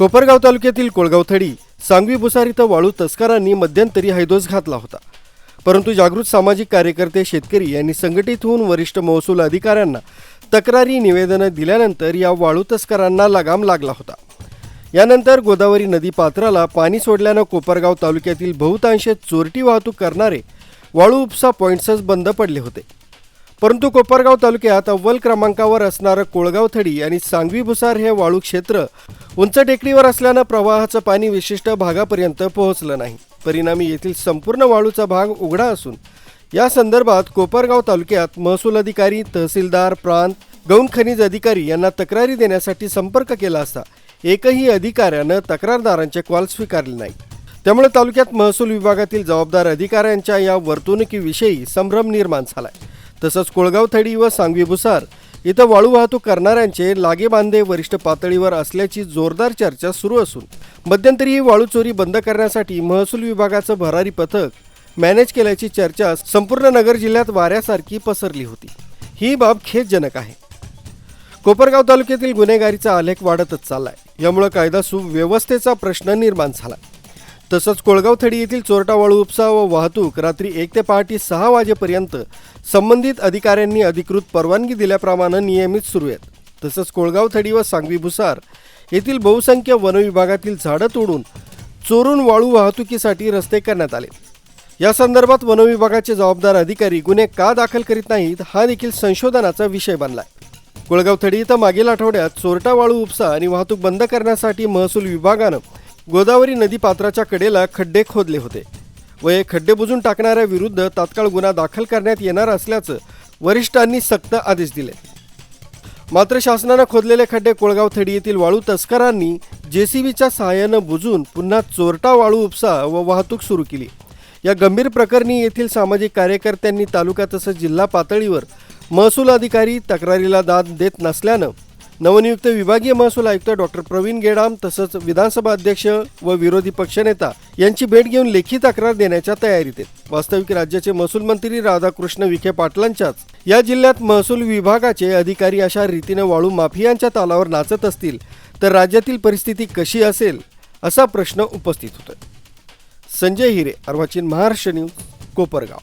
कोपरगाव तालुक्यातील कोळगावथडी सांगवी भुसार इथं वाळू तस्करांनी मध्यंतरी हैदोस घातला होता. परंतु जागृत सामाजिक कार्यकर्ते शेतकरी यांनी संघटित होऊन वरिष्ठ महसूल अधिकाऱ्यांना तक्रारी निवेदनं दिल्यानंतर या वाळू तस्करांना लगाम लागला होता. यानंतर गोदावरी नदी पात्राला पाणी सोडल्यानं कोपरगाव तालुक्यातील बहुतांश चोरटी वाहतूक करणारे वाळू उपसा पॉईंट्सच बंद पडले होते. परंतु कोपरगाव तालुक्यात अव्वल क्रमांकावर असणारं कोळगाव थडी आणि सांगवी भुसार हे वाळू क्षेत्र उंच टेकडीवर असल्यानं प्रवाहाचं पाणी विशिष्ट भागापर्यंत पोहोचलं नाही. परिणामी येथील संपूर्ण वाळूचा भाग उघडा असून या संदर्भात कोपरगाव तालुक्यात महसूल अधिकारी तहसीलदार प्रांत गौण खनिज अधिकारी यांना तक्रारी देण्यासाठी संपर्क केला असता एकही अधिकाऱ्यानं तक्रारदारांचे कॉल स्वीकारले नाही. त्यामुळे तालुक्यात महसूल विभागातील जबाबदार अधिकाऱ्यांच्या या वर्तणुकीविषयी संभ्रम निर्माण झालाय. तसंच कोळगाव थडी व सांगवी भुसार इथं वाळू वाहतूक करणाऱ्यांचे लागेबांधे वरिष्ठ पातळीवर असल्याची जोरदार चर्चा सुरू असून मध्यंतरी ही वाळू चोरी बंद करण्यासाठी महसूल विभागाचं भरारी पथक मॅनेज केल्याची चर्चा संपूर्ण नगर जिल्ह्यात वाऱ्यासारखी पसरली होती. ही बाब खेदजनक आहे. कोपरगाव तालुक्यातील गुन्हेगारीचा आलेख वाढतच चाललाय. यामुळे कायदा सुव्यवस्थेचा प्रश्न निर्माण झाला. तसंच कोळगाव थडी येथील चोरटा वाळू उपसा व वाहतूक रात्री एक ते पहाटे सहा वाजेपर्यंत संबंधित अधिकाऱ्यांनी अधिकृत परवानगी दिल्याप्रमाणे नियमित सुरू आहेत. तसंच कोळगाव थडी व सांगवी भुसार येथील बहुसंख्य वनविभागातील झाडं तोडून चोरून वाळू वाहतुकीसाठी रस्ते करण्यात आले. या संदर्भात वनविभागाचे जबाबदार अधिकारी गुन्हे का दाखल करीत नाहीत हा देखील संशोधनाचा विषय बनला कोळगाव थडी इथं मागील आठवड्यात चोरटा वाळू उपसा आणि वाहतूक बंद करण्यासाठी महसूल विभागानं गोदावरी नदी पात्राच्या कडेला खड्डे खोदले होते व हे खड्डे बुजून टाकणाऱ्या विरुद्ध तात्काळ गुन्हा दाखल करण्यात येणार असल्याचं वरिष्ठांनी सक्त आदेश दिले. मात्र शासनानं खोदलेले खड्डे कोळगाव थडी येथील वाळू तस्करांनी जेसीबीच्या सहाय्यानं बुजून पुन्हा चोरटा वाळू उपसा व वाहतूक सुरू केली. या गंभीर प्रकरणी येथील सामाजिक कार्यकर्त्यांनी तालुका तसंच जिल्हा पातळीवर महसूल अधिकारी तक्रारीला दाद देत नसल्यानं नवनियुक्त विभागीय महसूल आयुक्त डॉक्टर प्रवीण गेडाम तसंच विधानसभा अध्यक्ष व विरोधी पक्षनेता यांची भेट घेऊन लेखी तक्रार देण्याच्या तयारीत आहेत. वास्तविक राज्याचे महसूल मंत्री राधाकृष्ण विखे पाटलांच्याच या जिल्ह्यात महसूल विभागाचे अधिकारी अशा रीतीने वाळू माफियांच्या तालावर नाचत असतील तर राज्यातील परिस्थिती कशी असेल असा प्रश्न उपस्थित होतोय. संजय हिरे अर्वाचीन महाराष्ट्र न्यूज कोपरगाव.